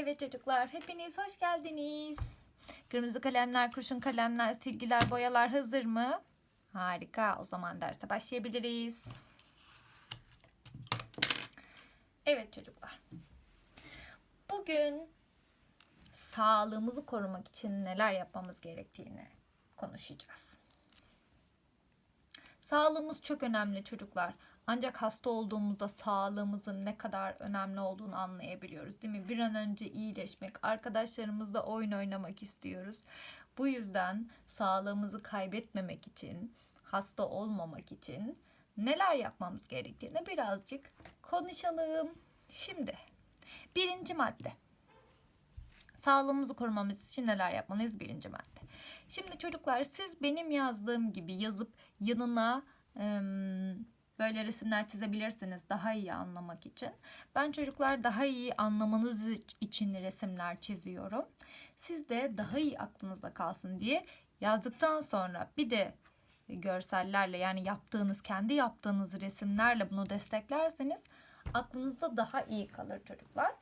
Evet çocuklar hepiniz hoş geldiniz. Kırmızı kalemler, kurşun kalemler, silgiler, boyalar hazır mı? Harika. O zaman derse başlayabiliriz. Evet çocuklar. Bugün sağlığımızı korumak için neler yapmamız gerektiğini konuşacağız. Sağlığımız çok önemli çocuklar. Ancak hasta olduğumuzda sağlığımızın ne kadar önemli olduğunu anlayabiliyoruz değil mi? Bir an önce iyileşmek, arkadaşlarımızla oyun oynamak istiyoruz. Bu yüzden sağlığımızı kaybetmemek için, hasta olmamak için neler yapmamız gerektiğini birazcık konuşalım. Şimdi birinci madde. Sağlığımızı korumamız için neler yapmalıyız? Birinci madde. Şimdi çocuklar siz benim yazdığım gibi yazıp yanına ım, böyle resimler çizebilirsiniz daha iyi anlamak için. Ben çocuklar daha iyi anlamanız için resimler çiziyorum. Siz de daha iyi aklınızda kalsın diye yazdıktan sonra bir de görsellerle yani yaptığınız kendi yaptığınız resimlerle bunu desteklerseniz aklınızda daha iyi kalır çocuklar.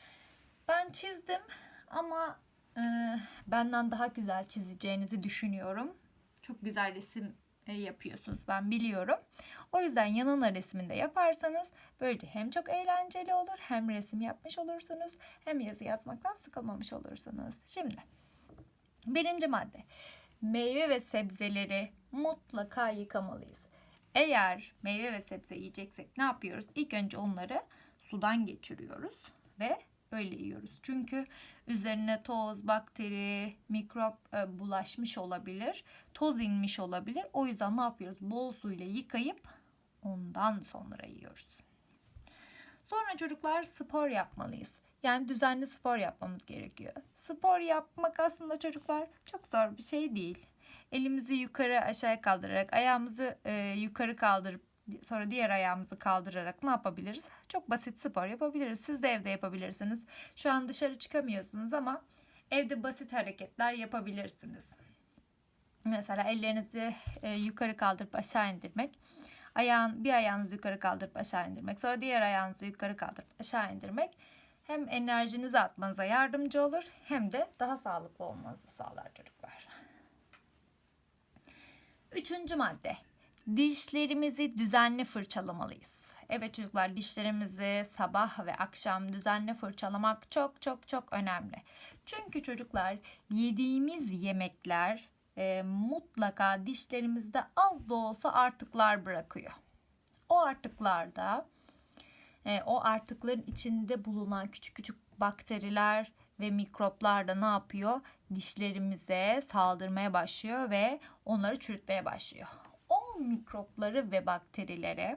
Ben çizdim ama e, benden daha güzel çizeceğinizi düşünüyorum. Çok güzel resim yapıyorsunuz ben biliyorum. O yüzden yanına resminde yaparsanız böylece hem çok eğlenceli olur hem resim yapmış olursunuz hem yazı yazmaktan sıkılmamış olursunuz. Şimdi birinci madde meyve ve sebzeleri mutlaka yıkamalıyız. Eğer meyve ve sebze yiyeceksek ne yapıyoruz? İlk önce onları sudan geçiriyoruz ve öyle yiyoruz. Çünkü üzerine toz, bakteri, mikrop e, bulaşmış olabilir. Toz inmiş olabilir. O yüzden ne yapıyoruz? Bol suyla yıkayıp ondan sonra yiyoruz. Sonra çocuklar spor yapmalıyız. Yani düzenli spor yapmamız gerekiyor. Spor yapmak aslında çocuklar çok zor bir şey değil. Elimizi yukarı aşağı kaldırarak, ayağımızı e, yukarı kaldırıp sonra diğer ayağımızı kaldırarak ne yapabiliriz? Çok basit spor yapabiliriz. Siz de evde yapabilirsiniz. Şu an dışarı çıkamıyorsunuz ama evde basit hareketler yapabilirsiniz. Mesela ellerinizi e, yukarı kaldırıp aşağı indirmek. Ayağın bir ayağınızı yukarı kaldırıp aşağı indirmek. Sonra diğer ayağınızı yukarı kaldırıp aşağı indirmek. Hem enerjinizi atmanıza yardımcı olur hem de daha sağlıklı olmanızı sağlar çocuklar. Üçüncü madde. Dişlerimizi düzenli fırçalamalıyız. Evet çocuklar dişlerimizi sabah ve akşam düzenli fırçalamak çok çok çok önemli. Çünkü çocuklar yediğimiz yemekler e, mutlaka dişlerimizde az da olsa artıklar bırakıyor. O artıklarda e, o artıkların içinde bulunan küçük küçük bakteriler ve mikroplar da ne yapıyor? Dişlerimize saldırmaya başlıyor ve onları çürütmeye başlıyor. Mikropları ve bakterileri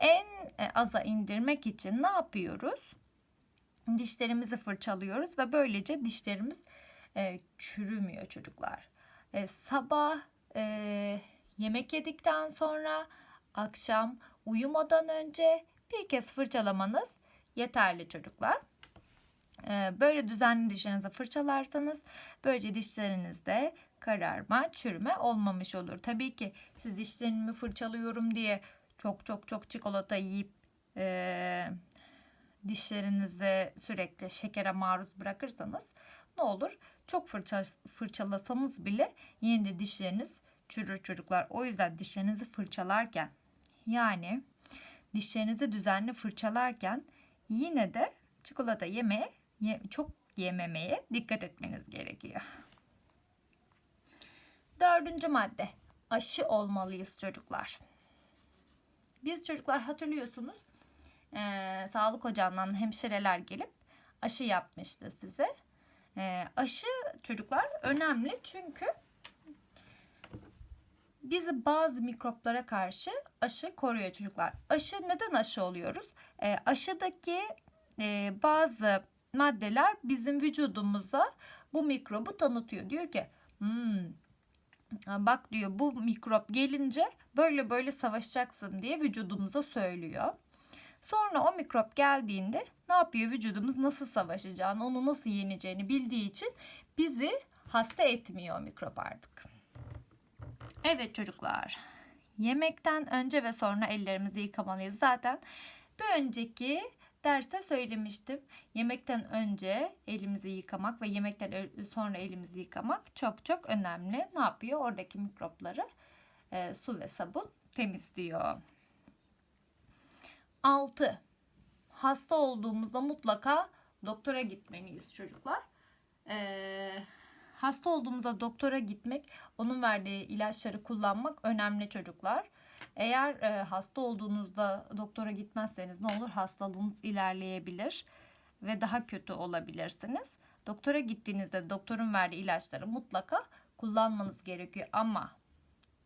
en e, aza indirmek için ne yapıyoruz? Dişlerimizi fırçalıyoruz ve böylece dişlerimiz e, çürümüyor çocuklar. E, sabah e, yemek yedikten sonra akşam uyumadan önce bir kez fırçalamanız yeterli çocuklar. E, böyle düzenli dişlerinizi fırçalarsanız böylece dişlerinizde kararma, çürüme olmamış olur. Tabii ki siz dişlerimi fırçalıyorum diye çok çok çok çikolata yiyip e, dişlerinizi sürekli şekere maruz bırakırsanız ne olur? Çok fırça, fırçalasanız bile yine de dişleriniz çürür çocuklar. O yüzden dişlerinizi fırçalarken yani dişlerinizi düzenli fırçalarken yine de çikolata yemeye ye, çok yememeye dikkat etmeniz gerekiyor. Dördüncü madde aşı olmalıyız çocuklar. Biz çocuklar hatırlıyorsunuz e, sağlık ocağından hemşireler gelip aşı yapmıştı size. E, aşı çocuklar önemli çünkü bizi bazı mikroplara karşı aşı koruyor çocuklar. Aşı neden aşı oluyoruz? E, aşıdaki e, bazı maddeler bizim vücudumuza bu mikrobu tanıtıyor. Diyor ki hmm, bak diyor bu mikrop gelince böyle böyle savaşacaksın diye vücudumuza söylüyor. Sonra o mikrop geldiğinde ne yapıyor vücudumuz nasıl savaşacağını, onu nasıl yeneceğini bildiği için bizi hasta etmiyor mikrop artık. Evet çocuklar. Yemekten önce ve sonra ellerimizi yıkamalıyız. Zaten bir önceki derste söylemiştim. Yemekten önce elimizi yıkamak ve yemekten sonra elimizi yıkamak çok çok önemli. Ne yapıyor? Oradaki mikropları e, su ve sabun temizliyor. 6. Hasta olduğumuzda mutlaka doktora gitmeliyiz çocuklar. Ee, hasta olduğumuzda doktora gitmek, onun verdiği ilaçları kullanmak önemli çocuklar. Eğer e, hasta olduğunuzda doktora gitmezseniz ne olur? Hastalığınız ilerleyebilir ve daha kötü olabilirsiniz. Doktora gittiğinizde doktorun verdiği ilaçları mutlaka kullanmanız gerekiyor ama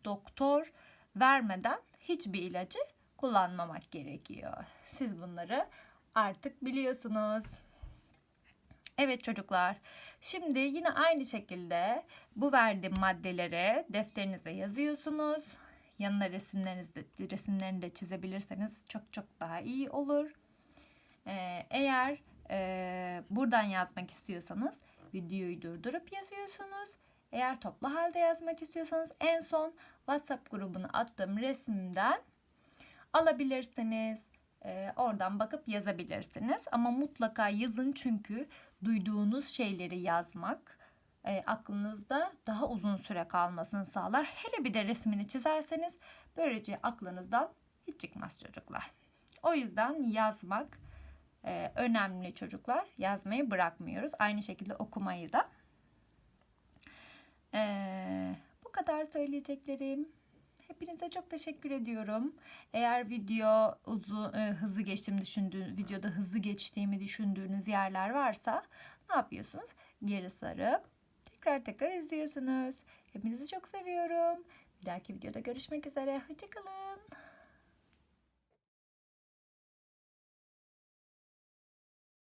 doktor vermeden hiçbir ilacı kullanmamak gerekiyor. Siz bunları artık biliyorsunuz. Evet çocuklar. Şimdi yine aynı şekilde bu verdiğim maddeleri defterinize yazıyorsunuz. Yanına resimlerinizi de, resimlerini de çizebilirseniz çok çok daha iyi olur. Ee, eğer e, buradan yazmak istiyorsanız videoyu durdurup yazıyorsunuz. Eğer toplu halde yazmak istiyorsanız en son WhatsApp grubuna attığım resimden alabilirsiniz. Ee, oradan bakıp yazabilirsiniz. Ama mutlaka yazın çünkü duyduğunuz şeyleri yazmak e, aklınızda daha uzun süre kalmasını sağlar. Hele bir de resmini çizerseniz böylece aklınızdan hiç çıkmaz çocuklar. O yüzden yazmak e, önemli çocuklar. Yazmayı bırakmıyoruz. Aynı şekilde okumayı da. Ee, bu kadar söyleyeceklerim. Hepinize çok teşekkür ediyorum. Eğer video uzun e, hızlı geçtiğimi düşündüğünüz, videoda hızlı geçtiğimi düşündüğünüz yerler varsa ne yapıyorsunuz? Geri sarıp tekrar tekrar izliyorsunuz. Hepinizi çok seviyorum. Bir dahaki videoda görüşmek üzere. Hoşçakalın.